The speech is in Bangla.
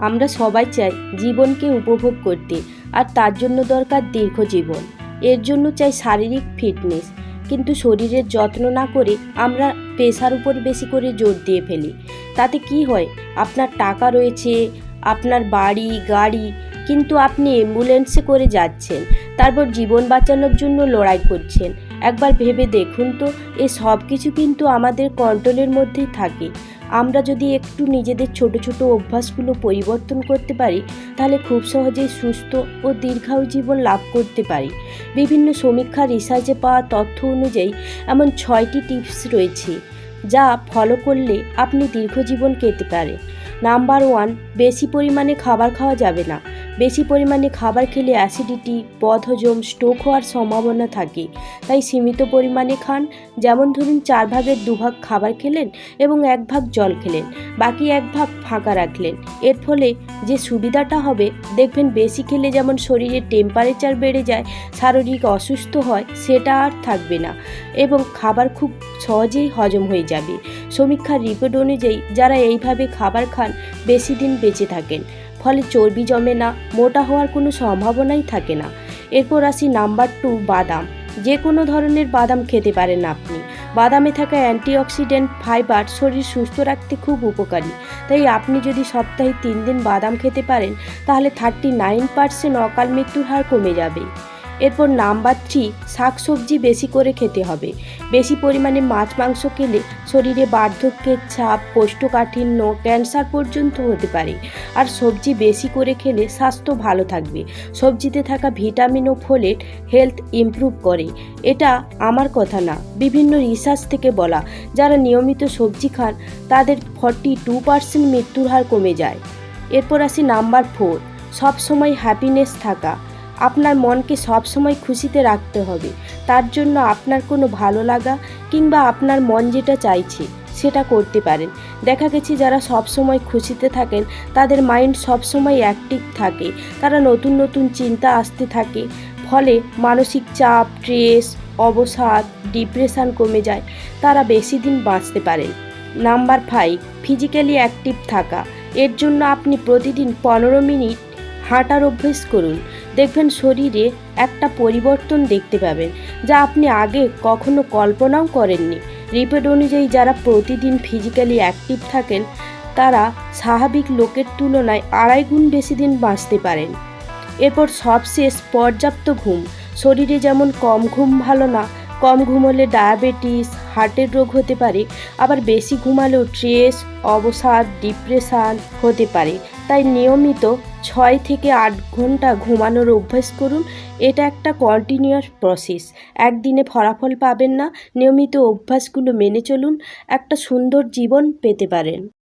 আমরা সবাই চাই জীবনকে উপভোগ করতে, আর তার জন্য দরকার দীর্ঘ জীবন। এর জন্য চাই শারীরিক ফিটনেস। কিন্তু শরীরের যত্ন না করে আমরা পেশার উপর বেশি করে জোর দিয়ে ফেলি। তাতে কি হয়? আপনার টাকা রয়েছে, আপনার বাড়ি, গাড়ি, কিন্তু আপনি অ্যাম্বুলেন্সে করে যাচ্ছেন, তারপর জীবন বাঁচানোর জন্য লড়াই করছেন। একবার ভেবে দেখুন তো, এ সব কিছু কিন্তু আমাদের কন্ট্রোলের মধ্যেই থাকে। আমরা যদি একটু নিজেদের ছোট ছোট অভ্যাসগুলো পরিবর্তন করতে পারি, তাহলে খুব সহজেই সুস্থ ও দীর্ঘায়ু জীবন লাভ করতে পারি। বিভিন্ন সমীক্ষা রিসার্চে পাওয়া তথ্য অনুযায়ী এমন ছয়টি টিপস রয়েছে, যা ফলো করলে আপনি দীর্ঘ জীবন পেতে পারে। নাম্বার ওয়ান বেশি পরিমাণে খাবার খাওয়া যাবে না। বেশি পরিমাণে খাবার খেলে অ্যাসিডিটি বদহজম স্ট্রোক হওয়ার সম্ভাবনা থাকে। তাই সীমিত পরিমাণে খান, যেমন ধরুন চার ভাগের দুভাগ খাবার খেলেন এবং এক ভাগ জল খেলেন, বাকি এক ভাগ ফাঁকা রাখলেন। এর ফলে যে সুবিধাটা হবে, দেখবেন বেশি খেলে যেমন শরীরের টেম্পারেচার বেড়ে যায়, শারীরিক অসুস্থ হয়, সেটা আর থাকবে না এবং খাবার খুব সহজেই হজম হয়ে যাবে। সমীক্ষার রিপোর্ট অনুযায়ী যারা এইভাবে খাবার খান, বেশি দিন বেঁচে থাকেন। ফলে চর্বি জমে না, মোটা হওয়ার কোনো সম্ভাবনাই থাকে না। এরপর আসি নাম্বার টু, বাদাম। যে কোনো ধরনের বাদাম খেতে পারেন আপনি। বাদামে থাকা অ্যান্টিঅক্সিডেন্ট ফাইবার শরীর সুস্থ রাখতে খুব উপকারী। তাই আপনি যদি সপ্তাহে তিন দিন বাদাম খেতে পারেন, তাহলে থার্টি নাইন পার্সেন্ট অকাল মৃত্যুর হার কমে যাবে। এরপর নাম্বার থ্রি শাকসবজি বেশি করে খেতে হবে। বেশি পরিমাণে মাছ, মাংস খেলে শরীরে বার্ধক্যের ছাপ, কোষ্ঠকাঠিন্য, ক্যান্সার পর্যন্ত হতে পারে। আর সবজি বেশি করে খেলে স্বাস্থ্য ভালো থাকবে। সবজিতে থাকা ভিটামিন ও ফোলেট হেলথ ইমপ্রুভ করে। এটা আমার কথা না, বিভিন্ন রিসার্চ থেকে বলা। যারা নিয়মিত সবজি খান, তাদের ফর্টি টু পার্সেন্ট মৃত্যুর হার কমে যায়। এরপর আসি নাম্বার ফোর সবসময় হ্যাপিনেস থাকা। আপনার মনকে সবসময় খুশিতে রাখতে হবে। তার জন্য আপনার কোনো ভালো লাগা কিংবা আপনার মন যেটা চাইছে, সেটা করতে পারেন। দেখা গেছে যারা সবসময় খুশিতে থাকেন, তাদের মাইন্ড সবসময় অ্যাক্টিভ থাকে। তারা নতুন নতুন চিন্তা আসতে থাকে, ফলে মানসিক চাপ স্ট্রেস অবসাদ ডিপ্রেশন কমে যায়। তারা বেশি দিন বাঁচতে পারেন। নাম্বার ফাইভ ফিজিক্যালি অ্যাক্টিভ থাকা। এর জন্য আপনি প্রতিদিন পনেরো মিনিট হাঁটার অভ্যেস করুন। দেখবেন শরীরে একটা পরিবর্তন দেখতে পাবেন, যা আপনি আগে কখনো কল্পনাও করেননি। রিপোর্ট অনুযায়ী যারা প্রতিদিন ফিজিক্যালি অ্যাক্টিভ থাকেন, তারা স্বাভাবিক লোকের তুলনায় আড়াই গুণ বেশি দিন বাঁচতে পারেন। এরপর সবশেষ পর্যাপ্ত ঘুম। শরীরে যেমন কম ঘুম ভালো না, কম ঘুমোলে ডায়াবেটিস, হার্টের রোগ হতে পারে, আবার বেশি ঘুমালেও স্ট্রেস, অবসাদ, ডিপ্রেশান হতে পারে। তাই নিয়মিত ছয় থেকে আট ঘণ্টা ঘুমানোর অভ্যাস করুন। এটা একটা কন্টিনিউয়াস প্রসেস একদিনে ফলাফল পাবেন না। নিয়মিত অভ্যাসগুলো মেনে চলুন। একটা সুন্দর জীবন পেতে পারেন।